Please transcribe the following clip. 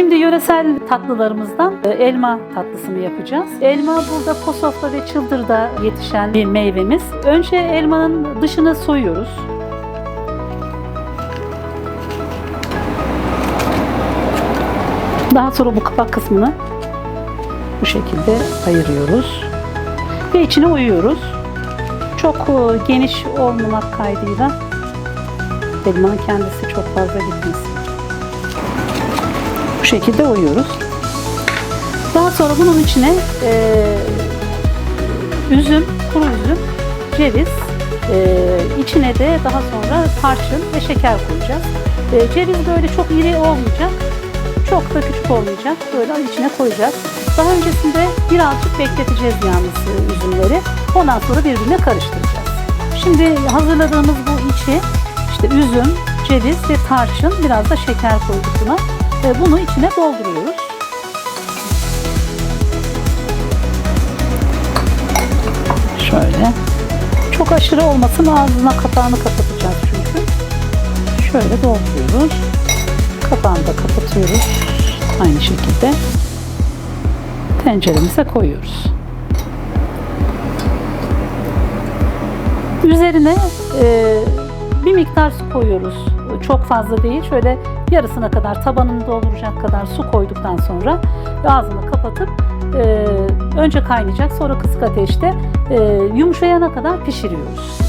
Şimdi yöresel tatlılarımızdan e, elma tatlısını yapacağız. Elma burada Kosof'ta ve Çıldır'da yetişen bir meyvemiz. Önce elmanın dışını soyuyoruz. Daha sonra bu kapak kısmını bu şekilde ayırıyoruz. Ve içine oyuyoruz. Çok e, geniş olmamak kaydıyla elmanın kendisi çok fazla gitmesin. Bu şekilde oyuyoruz. Daha sonra bunun içine e, üzüm, kuru üzüm, ceviz, e, içine de daha sonra tarçın ve şeker koyacağız. E, ceviz böyle çok iri olmayacak, çok da küçük olmayacak. Böyle içine koyacağız. Daha öncesinde birazcık bekleteceğiz yalnız e, üzümleri. Ondan sonra birbirine karıştıracağız. Şimdi hazırladığımız bu içi işte üzüm, ceviz ve tarçın biraz da şeker koyduk buna. E, bunu içine dolduruyoruz. Şöyle. Çok aşırı olmasın ağzına kapağını kapatacağız çünkü. Şöyle dolduruyoruz. Kapağını da kapatıyoruz. Aynı şekilde tenceremize koyuyoruz. Üzerine e, bir miktar su koyuyoruz. Çok fazla değil. Şöyle yarısına kadar tabanını dolduracak kadar su koyduktan sonra ağzını kapatıp e, önce kaynayacak sonra kısık ateşte e, yumuşayana kadar pişiriyoruz.